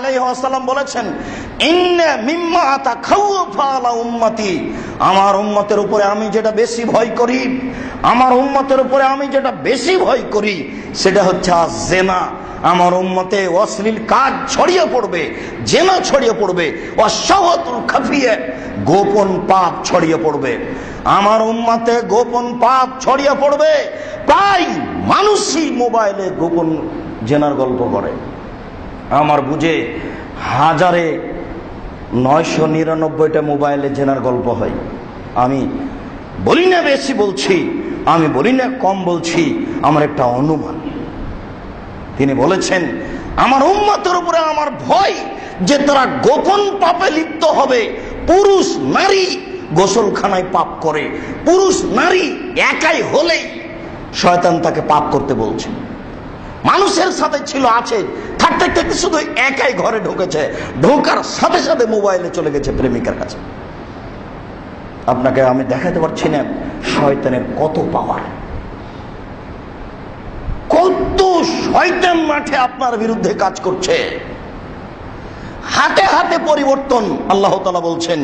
জেনা অশ্লীল কাজ ছড়িয়ে পড়বে, জেনা ছড়িয়ে পড়বে খাফিয়ে, গোপন পাপ ছড়িয়ে পড়বে। আমার উম্মতে গোপন পাপ ছড়িয়ে পড়বে প্রায় মানুষই মোবাইলে গোপন জেনার গল্প করে। আমার বুঝে হাজারে নয়শো নিরানব্বইটা মোবাইলে জেনার গল্প হয়। আমি বলি না বেশি বলছি, আমি বলি না কম বলছি, আমার একটা অনুমান। তিনি বলেছেন, আমার উম্মতের উপরে আমার ভয় যে তারা গোপন পাপে লিপ্ত হবে, পুরুষ নারী গোসলখানায় পাপ করে, পুরুষ নারী একাই হলেই শয়তান তাকে পাপ করতে বলছে। মানুষের সাথে ছিল, আছে। থাকতে থাকতে শুধু একাই ঘরে ঢুকেছে? ঢোকার সাথে সাথে মোবাইলে চলে গেছে প্রেমিকার কাছে। আপনাকে আমি দেখাতে পারছি না, শয়তানের কত পাওয়ার। কত শয়তান মাঠে আপনার বিরুদ্ধে কাজ করছে। হাতে হাতে পরিবর্তন, আল্লাহ তালা বলছেন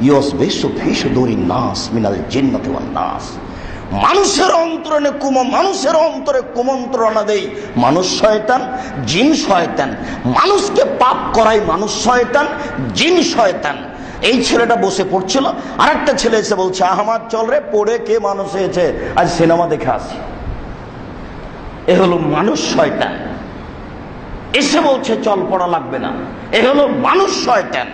ইয়স বেশু ফিসু দৌড়ি নাস মিনাল জিন্নাতে নাস। মানুষের অন্তরে কুম, মানুষের অন্তরে কুমন্ত্রণা দেই। মানুষ শয়তান, জিন শয়তান। মানুষকে পাপ করাই মানুষ শয়তান, জিন শয়তান। এই ছেলেটা বসে পড়ছিল আর একটা ছেলে এসে বলছে, আহমাদ, চল রে, পড়ে কে মানুষ হয়েছে? আজ সিনেমা দেখে আসি। এ হলো মানুষ শয়তান। এসে বলছে, চল, পড়া লাগবে না। এ হলো মানুষ শয়তান।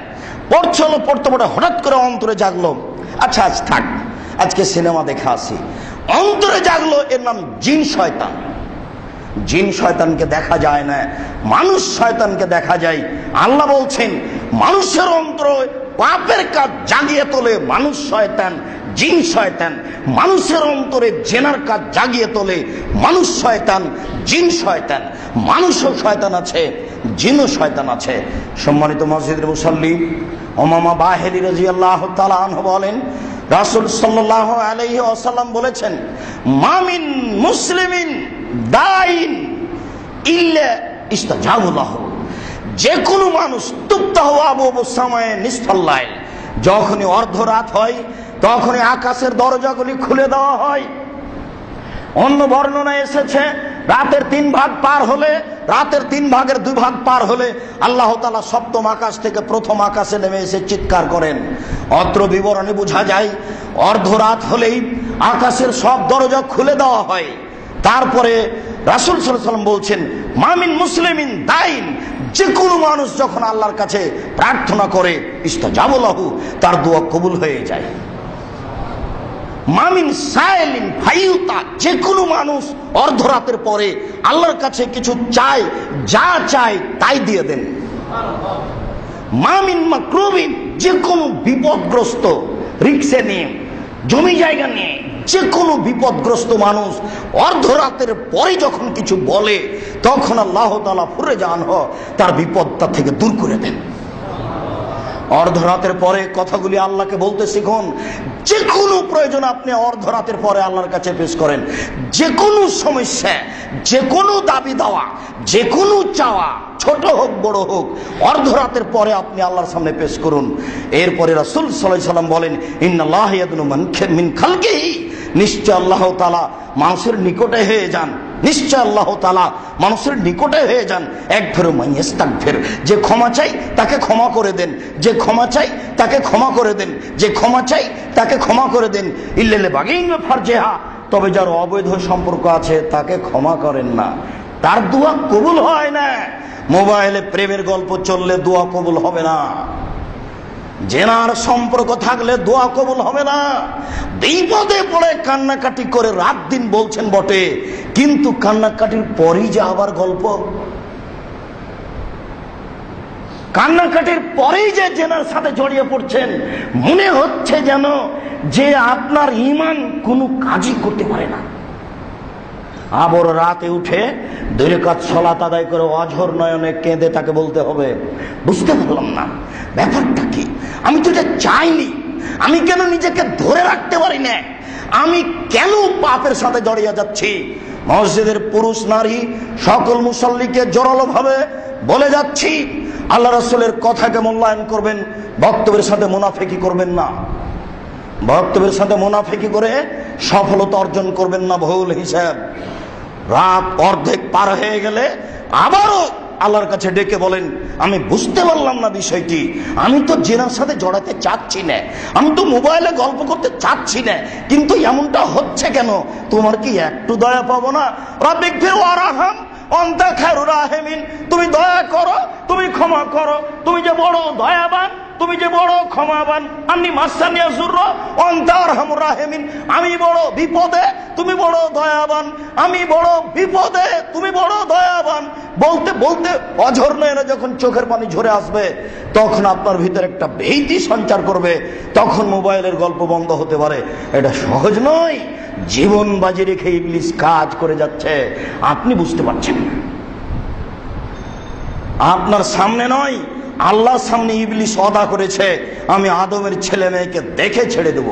পড়ছিল পড়তে পড়ে হঠাৎ করে অন্তরে জাগলো। আচ্ছা আজ থাক। আজকে সিনেমা দেখে আসি। অন্তরে জাগলো এর নাম জিন শয়তান। জিন শয়তানকে দেখা যায় না, মানুষ শয়তানকে দেখা যায়। আল্লাহ বলছেন, মানুষের অন্তর পাপের কাজ জাগিয়ে তোলে, মানুষ শয়তান, জিন শয়তান। মানুষের অন্তরে জেনার কাজ জাগিয়ে তোলে, মানুষ শয়তান, জিন শয়তান। মানুষও শয়তান আছে, জিনও শয়তান আছে। সম্মানিত মসজিদের মুসল্লি, ওমামা বাহেলি রাজি আল্লাহ তালাহ বলেন রাসুল সাল্লাহ আলহি আসাল্লাম বলেছেন মামিন মুসলিমিন দাইন ইল্লা ইস্তাজাবুল্লাহ। যে কোনো মানুষ তুপ্তাহ আবু সময়ে নিষ্ফল্লায় যখনই অর্ধরাত হয়, তখনই আকাশের দরজাগুলি খুলে দেওয়া হয়। অন্য বর্ণনা এসেছে রাতের তিন ভাগ পার হলে, রাতের তিন ভাগের দুই ভাগ পার হলে আল্লাহ তালা সপ্তম আকাশ থেকে প্রথম আকাশে নেমে এসে চিৎকার করেন। অত্র বিবরণে বোঝা যায়, অর্ধরাত হলেই আকাশের সব দরজা খুলে দেওয়া হয়। তারপরে রাসুল সাল্লাম বলছেন মামিন মুসলিমিন দাইন। যে কোনো মানুষ যখন আল্লাহর কাছে প্রার্থনা করে ইস্তাজাবুল্লাহু তার দোয়া কবুল হয়ে যায়। মামিন সায়েলিন ফাইউতা যে কোনো মানুষ অর্ধরাতের পরে আল্লাহর কাছে কিছু চায়, যা চায় তাই দিয়ে দেন। মামিন মাকরুবিন যে কোনো বিপদগ্রস্ত রিক্সে নিয়ে, জমি জায়গা নিয়ে যে কোনো বিপদগ্রস্ত মানুষ অর্ধরাতের পরে যখন কিছু বলে, তখন আল্লাহ তালা ফুরে যান তার বিপদটা থেকে দূর করে দেন। অর্ধরাতের পরে কথাগুলি আল্লাহকে বলতে শিখুন। যে কোনো প্রয়োজন আপনি অর্ধরাতের পরে আল্লাহর কাছে পেশ করেন। যে কোনো সমস্যা যে কোনো দাবি দেওয়া যে কোনো চাওয়া, ছোট হোক, বড় হোক, অর্ধরাতের পরে আপনি আল্লাহর সামনে পেশ করুন। এরপরে রাসুল সাল্লাম বলেন ইন্নআল্লাহ মিন খালকেই নিশ্চয় আল্লাহ তালা মানুষের নিকটে হয়ে যান। নিশ্চয় আল্লাহ তালা মানুষের নিকটে হয়ে যান। এক ফেরো মাইয়াস্তাক ফের যে ক্ষমা চাই, তাকে ক্ষমা করে দেন। যে ক্ষমা চাই, তাকে ক্ষমা করে দেন। যে ক্ষমা চাই, তাকে ক্ষমা করে দেন। ইল্লেলে বাগেই ফারজেহা। তবে যার অবৈধ সম্পর্ক আছে, তাকে ক্ষমা করেন না। তার দোয়া কবুল হয় না। মোবাইলে প্রেমের গল্প চললে দোয়া কবুল হবে না। জেনার সম্পর্ক থাকলে দোয়া কবুল হবে না। বিপদে পড়ে কান্নাকাটি করে রাত দিন বলছেন বটে, কিন্তু কান্নাকাটির পরই যে আবার গল্প। কান্নাকাটির পরেই যে জেনার সাথে জড়িয়ে পড়ছেন, মনে হচ্ছে যেন যে আপনার ইমান কোনো কাজই করতে পারে না। আবর রাতে উঠে দুই কাজ সলাত আদায় করে অঝর নয়নে কেঁদে তাকে বলতে হবে, বুঝতে পারলাম না, ব্যাপারটা কি? আমি তো এটা চাইনি। আমি কেন নিজেকে ধরে রাখতে পারি না আমি কেন পাপের সাথে জড়িয়ে যাচ্ছি? মসজিদের পুরুষ নারী সকল মুসল্লিকে জোরালো ভাবে বলে যাচ্ছি, আল্লাহ রসুলের কথাকে মূল্যায়ন করবেন, বক্তব্যের সাথে মুনাফেকি করবেন না। বক্তব্যের সাথে মুনাফেকি করে সফলতা অর্জন করবেন না ভুল হিসাব। রাত অর্ধেক পার হয়ে গেলে আবারও আল্লাহর কাছে ডেকে বলেন, আমি বুঝতে পারলাম না বিষয়টি। আমি তো জেনার সাথে জড়াতে চাচ্ছি না। আমি তো মোবাইলে গল্প করতে চাচ্ছি না। কিন্তু এমনটা হচ্ছে কেন? তোমার কি একটু দয়া পাবো না? রাব্বিক ফির তুমি দয়া করো, তুমি ক্ষমা করো। তুমি যে বড় দয়াবান, তুমি যে বড় ক্ষমাবান। আমি মাসানিয়া সুর অন্তার হামুর রাহেমিন আমি বড় বিপদে, তুমি বড় দয়াবান। আমি বড় বিপদে, তুমি বড় দয়াবান। বলতে বলতে অঝর নয়নে যখন চোখের পানি ঝরে আসবে, তখন আপনার ভিতরে একটা ভীতি সঞ্চার করবে। তখন মোবাইলের গল্প বন্ধ হতে পারে। এটা সহজ নয়। জীবন বাজি রেখে ইংলিশ কাজ করে যাচ্ছে, আপনি বুঝতে পারছেন। আপনার সামনে নয়, আল্লাহর সামনে ইবলিশ অদা করেছে, আমি আদমের ছেলে মেয়েকে দেখে ছেড়ে দেব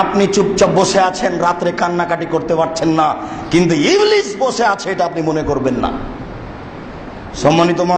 আপনি চুপচাপ বসে আছেন, রাত্রে কান্নাকাটি করতে পারছেন না, কিন্তু ইবলিশ বসে আছে, এটা আপনি মনে করবেন না সম্মানিত